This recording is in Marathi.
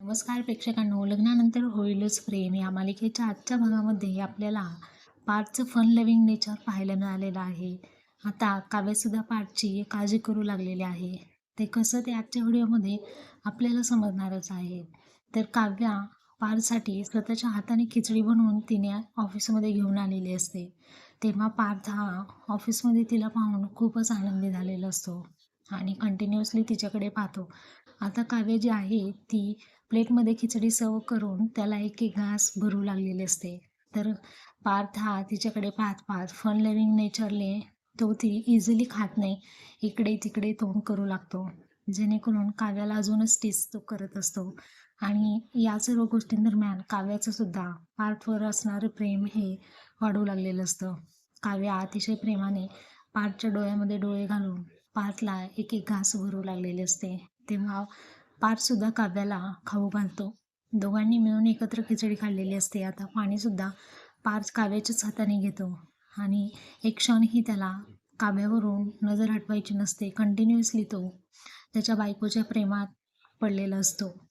नमस्कार प्रेक्षकांनो. लग्नानंतर होईलच प्रेम. या मालिकेच्या आजच्या भागामध्ये आपल्याला पार्थचं फन लव्हिंग नेचर पाहायला मिळालेलं आहे. आता काव्यसुद्धा पार्थची काळजी करू लागलेली आहे. ते कसं ते आजच्या व्हिडिओमध्ये आपल्याला समजणारच आहे. तर काव्या पार्थसाठी स्वतःच्या हाताने खिचडी बनवून तिने ऑफिसमध्ये घेऊन आलेली असते. तेव्हा पार्थ हा ऑफिसमध्ये तिला पाहून खूपच आनंदी झालेला असतो. आणि कंटिन्युअसली तिच्याकडे पाहतो. आता काव्य जी आहे ती प्लेटमध्ये खिचडी सर्व करून त्याला एक एक घास भरू लागलेली असते. तर पार्थ हा तिच्याकडे पाहत पाहत फन लिव्हिंग नेचरले तो ती इझिली खात नाही. इकडे तिकडे तोंड करू लागतो. जेणेकरून काव्याला अजूनच टीस तो करत असतो. आणि या सर्व गोष्टींदरम्यान काव्याचं सुद्धा पार्थवर असणारं प्रेम हे वाढू लागलेलं असतं. काव्या अतिशय प्रेमाने पार्थच्या डोळ्यामध्ये डोळे घालून पार्थला एक एक घास भरू लागलेले असते. तेव्हा पारसुद्धा काव्याला खाऊ घालतो. दोघांनी मिळून एकत्र खिचडी खाल्लेली असते. आता पाणीसुद्धा पार काव्याच्याच हाताने घेतो आणि एक क्षणही त्याला काव्यावरून नजर हटवायची नसते. कंटिन्युअसली तो त्याच्या बायकोच्या प्रेमात पडलेला असतो.